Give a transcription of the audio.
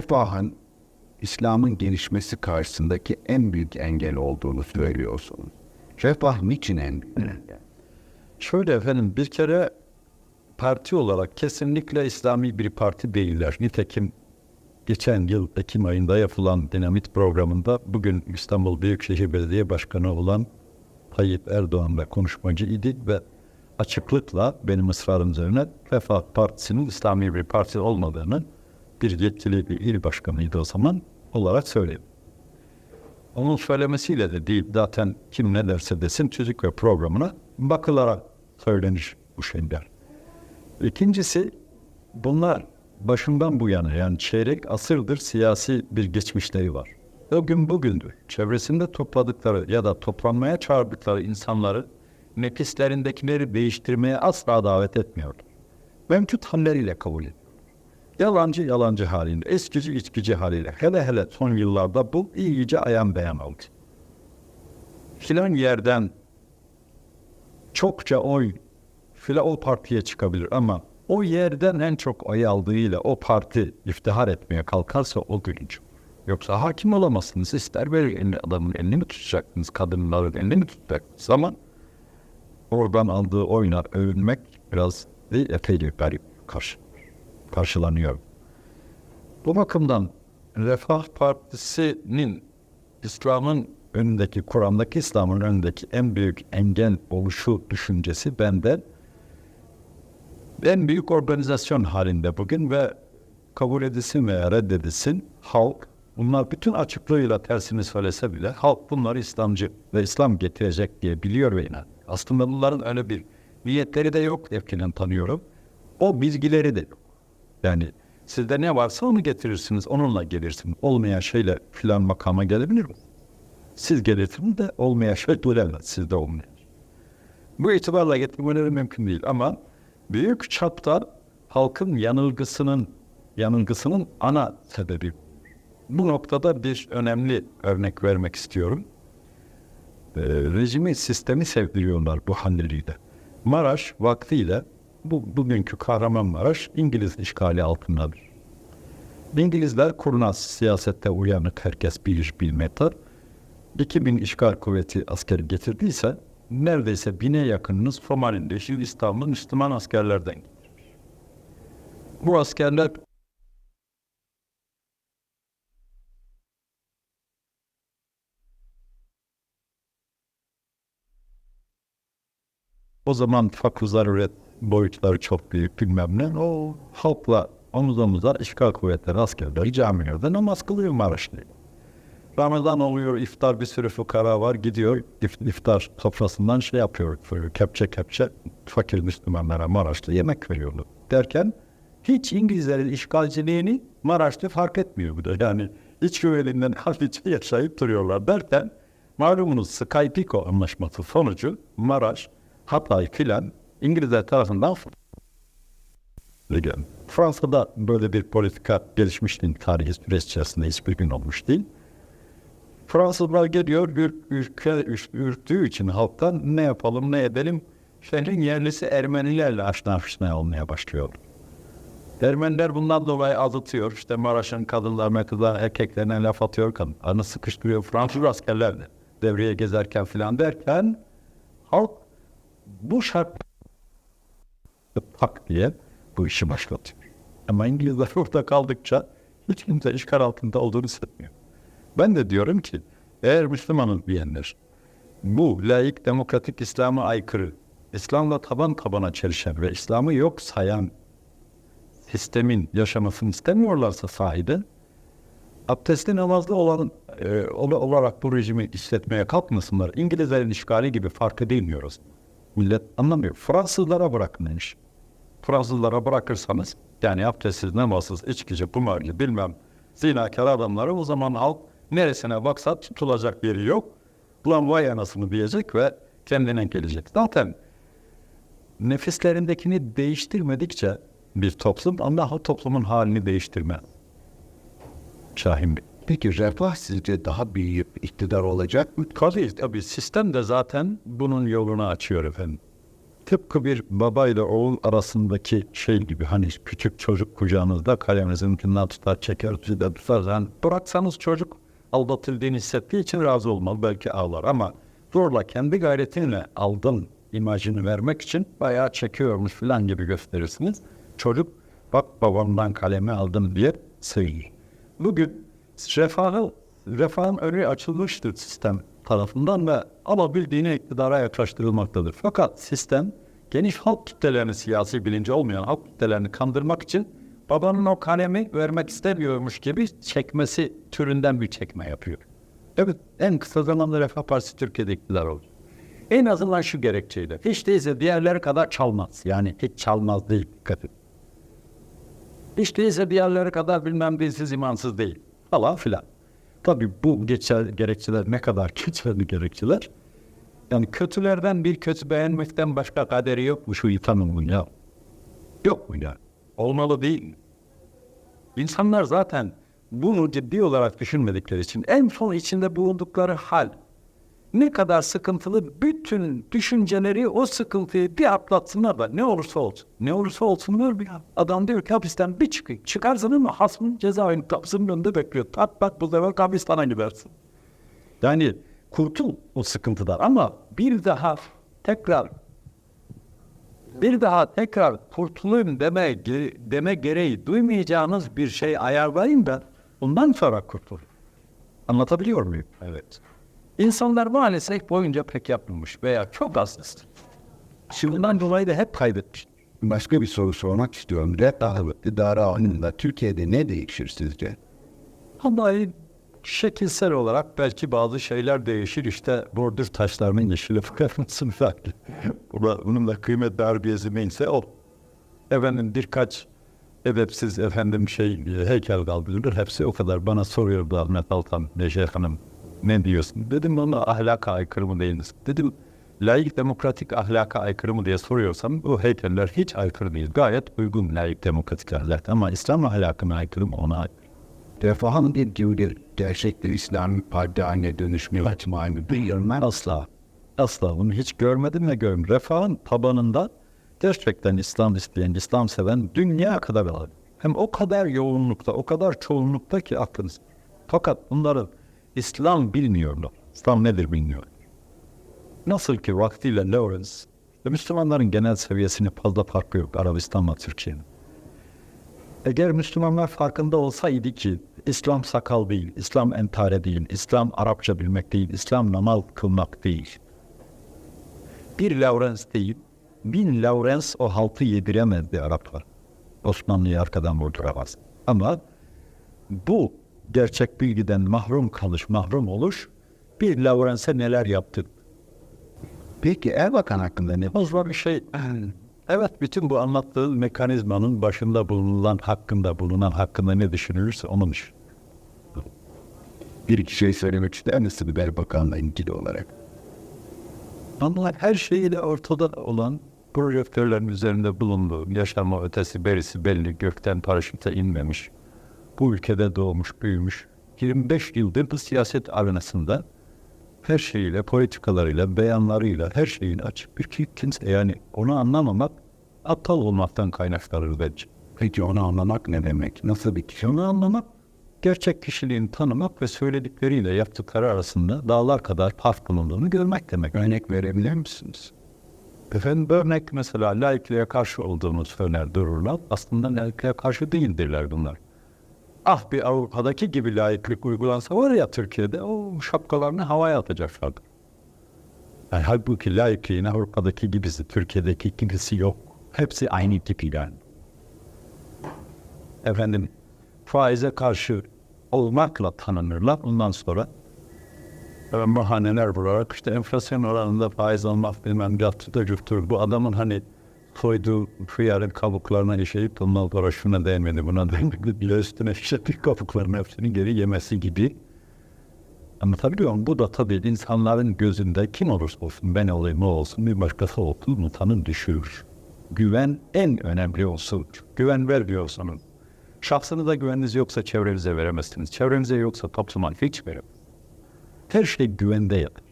refahın İslam'ın gelişmesi karşısındaki en büyük engel olduğunu söylüyorsunuz. Refah niçin en büyük engel? Şöyle efendim bir kere parti olarak kesinlikle İslami bir parti değiller. Nitekim geçen yıl Ekim ayında yapılan dinamit programında bugün İstanbul Büyükşehir Belediye Başkanı olan Tayyip Erdoğan'la konuşmacı idi ve açıklıkla benim ısrarım üzerine Refah Partisi'nin İslami bir parti olmadığını bir yetkili bir il başkanıydı o zaman olarak söyledi. Onun söylemesiyle de değil zaten kim ne derse desin tüzük ve programına bakılarak söylenir bu şeyler. İkincisi bunlar başından bu yana yani çeyrek asırdır siyasi bir geçmişleri var. O gün bugündür. Çevresinde topladıkları ya da toplanmaya çağırdıkları insanları nefislerindekileri değiştirmeye asla davet etmiyorlar. Mevcut halleriyle kabul ediyor. Yalancı yalancı halinde, eskici içkici haliyle. Hele hele son yıllarda bu iyice ayan beyan oldu. Filan yerden çokça oy filan o partiye çıkabilir ama o yerden en çok oy aldığıyla o parti iftihar etmeye kalkarsa o gülünç. Yoksa hakim olamazsınız. İster böyle elini, adamın elini mi tutacaksınız, kadınların elini mi tutacaksınız ama oradan aldığı oylar övünmek biraz değil, epey bir garip karşı, karşılanıyor. Bu bakımdan Refah Partisi'nin İslam'ın önündeki, Kur'an'daki İslam'ın önündeki en büyük engel oluşu düşüncesi bende en büyük organizasyon halinde bugün ve kabul edilsin veya reddedilsin halk bunlar bütün açıklığıyla tersini söylese bile halk bunları İslamcı ve İslam getirecek diye biliyor ve inan. Aslında bunların öyle bir niyetleri de yok Efkilen tanıyorum. O bilgileri de yok. Yani sizde ne varsa onu getirirsiniz, onunla gelirsiniz. Olmayan şeyle filan makama gelebilir mi? Siz gelirsiniz de olmayan şey gelemez, sizde olmayan. Bu itibarla getirmeleri mümkün değil ama büyük çapta halkın yanılgısının yanılgısının ana sebebi. Bu noktada bir önemli örnek vermek istiyorum. Ee, rejimi, sistemi sevdiriyorlar bu halleriyle. Maraş vaktiyle bu bugünkü Kahramanmaraş İngiliz işgali altındadır. İngilizler kurnaz, siyasette uyanık, herkes bilir bilmekte. 2000 işgal kuvveti askeri getirdiyse neredeyse bine yakınını Somali'de, şimdi İstanbul Müslüman askerlerden getirmiş. Bu askerler o zaman fakuzlar üret boyutları çok büyük bilmem ne. O halkla omuz omuza işgal kuvvetleri askerleri camilerde namaz kılıyor Maraş'ta. Ramazan oluyor, iftar bir sürü fukara var, gidiyor if- iftar sofrasından şey yapıyor, kepçe kepçe fakir Müslümanlara Maraş'ta yemek veriyorlar. Derken hiç İngilizlerin işgalciliğini Maraş'ta fark etmiyor bu da. Yani iç güveninden hafifçe yaşayıp duruyorlar derken malumunuz Skype-Picot anlaşması sonucu Maraş, Hatay filan İngilizler tarafından. Fransa'da böyle bir politika gelişmiş değil. Tarihi süreç içerisinde hiçbir gün olmuş değil. Fransızlar geliyor, ür, ürke, ür- ürktüğü için halktan ne yapalım ne edelim şehrin yerlisi Ermenilerle aşina aşina olmaya başlıyor. Ermeniler bundan dolayı azıtıyor. İşte Maraş'ın kadınlar, kızlar erkeklerine laf atıyor. Kadınlarını sıkıştırıyor. Fransız askerler de devreye gezerken filan derken halk bu şart tak diye bu işi başlatıyor. Ama İngilizler orada kaldıkça hiç kimse işgal altında olduğunu hissetmiyor. Ben de diyorum ki eğer Müslümanız diyenler bu laik demokratik İslam'a aykırı, İslam'la taban tabana çelişen ve İslam'ı yok sayan sistemin yaşamasını istemiyorlarsa sahide abdestli namazlı olan e, ol- olarak bu rejimi işletmeye kalkmasınlar. İngilizlerin işgali gibi fark edilmiyoruz. Millet anlamıyor. Fransızlara bırakın. Fransızlara bırakırsanız yani abdestsiz, namazsız, içkici, kumarcı bilmem zinakar adamları o zaman halk neresine baksa tutulacak yeri yok. Ulan vay anasını diyecek ve kendine gelecek. Zaten nefislerindekini değiştirmedikçe bir toplum Allah toplumun halini değiştirmez. Şahin Bey. Peki refah sizce daha büyük iktidar olacak mı? Tabii, tabii sistem de zaten bunun yolunu açıyor efendim. tıpkı bir baba ile oğul arasındaki şey gibi hani küçük çocuk kucağınızda kalemizin ucundan tutar çeker tutar tutar. Yani bıraksanız çocuk aldatıldığını hissettiği için razı olmaz belki ağlar ama zorla kendi gayretinle aldım imajını vermek için bayağı çekiyormuş falan gibi gösterirsiniz. Çocuk bak babamdan kalemi aldım diye söylüyor. Bugün refahı, refahın önü açılmıştır sistem tarafından ve alabildiğine iktidara yaklaştırılmaktadır. Fakat sistem geniş halk kitlelerini siyasi bilinci olmayan halk kitlelerini kandırmak için babanın o kalemi vermek istemiyormuş gibi çekmesi türünden bir çekme yapıyor. Evet en kısa zamanda Refah Partisi Türkiye'de iktidar oldu. En azından şu gerekçeyle. Hiç değilse diğerleri kadar çalmaz. Yani hiç çalmaz değil. Dikkat edin. Hiç değilse diğerleri kadar bilmem dinsiz imansız değil. Falan filan. Tabii bu geçer, gerekçeler ne kadar geçerli gerekçeler. Yani kötülerden bir kötü beğenmekten başka kaderi yok mu şu insanın ya? Yok mu ya? Olmalı değil mi? İnsanlar zaten bunu ciddi olarak düşünmedikleri için en son içinde bulundukları hal ne kadar sıkıntılı bütün düşünceleri o sıkıntıyı bir atlatsınlar da ne olursa olsun. Ne olursa olsun diyor bir adam diyor ki hapisten bir çıkayım. Çıkarsın ama hasmın cezaevinin kapısının önünde bekliyor. Tat bak bu sefer kabristana gidersin. Yani kurtul o sıkıntıdan ama bir daha tekrar bir daha tekrar kurtulayım deme, deme gereği duymayacağınız bir şey ayarlayın da ondan sonra kurtul. Anlatabiliyor muyum? Evet. İnsanlar maalesef boyunca pek yapmamış veya çok az. Şimdi bundan dolayı da hep kaybetmiş. Başka bir soru sormak istiyorum. Refah ve iktidara anında Türkiye'de ne değişir sizce? Ama şekilsel olarak belki bazı şeyler değişir. İşte bordür taşlarının yeşili fıkırması belki. Bunun da kıymet harbiyesi neyse o. Efendim birkaç edepsiz efendim şey heykel kaldırılır. Hepsi o kadar. Bana soruyordu Ahmet Altan, Neşe Hanım ne diyorsun? Dedim ona ahlaka aykırı mı değil misin? Dedim layık demokratik ahlaka aykırı mı diye soruyorsam bu heykeller hiç aykırı değil. Gayet uygun layık demokratik ahlak. Ama İslam ahlakına aykırı mı ona aykırı. Refahın bir gibi gerçekten İslami parti haline ihtimali biliyorum ben. Asla. Asla bunu hiç görmedim ve görmedim. Refahın tabanında gerçekten İslam isteyen, İslam seven dünya kadar var. Hem o kadar yoğunlukta, o kadar çoğunlukta ki aklınız. Fakat bunların İslam bilmiyorlar. İslam nedir bilmiyor. Nasıl ki vaktiyle Lawrence ve Müslümanların genel seviyesine fazla farkı yok Arabistan'la Türkiye'nin. Eğer Müslümanlar farkında olsaydı ki İslam sakal değil, İslam entare değil, İslam Arapça bilmek değil, İslam namaz kılmak değil. Bir Lawrence değil, bin Lawrence o halkı yediremezdi Araplar. Osmanlı'yı arkadan vurduramaz. Ama bu gerçek bilgiden mahrum kalış, mahrum oluş bir Lawrence'e neler yaptı? Peki Erbakan hakkında ne? Fazla bir şey. Evet, bütün bu anlattığı mekanizmanın başında bulunan, hakkında bulunan, hakkında ne düşünülürse onu düşün. Bir iki şey söylemek ister misiniz Erbakan'la ilgili olarak? Ama her şeyiyle ortada olan projektörlerin üzerinde bulunduğu yaşama ötesi berisi belli gökten paraşüte inmemiş. Bu ülkede doğmuş, büyümüş. 25 yıldır bu siyaset arenasında her şeyiyle, politikalarıyla, beyanlarıyla, her şeyini açık bir ki- kimse yani onu anlamamak aptal olmaktan kaynaklanır bence. Peki onu anlamak ne demek? Nasıl bir kişi? Onu anlamak, gerçek kişiliğini tanımak ve söyledikleriyle yaptıkları arasında dağlar kadar fark bulunduğunu görmek demek. Örnek verebilir misiniz? Efendim örnek mesela laikliğe karşı olduğunu söyler dururlar. Aslında laikliğe karşı değildirler bunlar. Ah bir Avrupa'daki gibi laiklik uygulansa var ya Türkiye'de o şapkalarını havaya atacaklardı. Yani halbuki laikliğin Avrupa'daki gibisi, Türkiye'deki gibisi yok. Hepsi aynı tip yani. Efendim faize karşı olmakla tanınırlar. Ondan sonra bahaneler bularak işte enflasyon oranında faiz almak bilmem yaptı cüftür. Bu adamın hani soyduğu hıyarın kabuklarına işeyip ondan sonra şuna değmedi buna değmedi bile üstüne işeyip kabukların hepsini geri yemesi gibi. Anlatabiliyor muyum? Bu da tabii insanların gözünde kim olursa olsun ben olayım o olsun bir başkası olsun utanın düşürür. Güven en önemli unsurdur. Güven vermiyorsanız. Şahsınıza güveniniz yoksa çevrenize veremezsiniz. Çevrenize yoksa topluma hiç veremezsiniz. Her şey güvende yatar.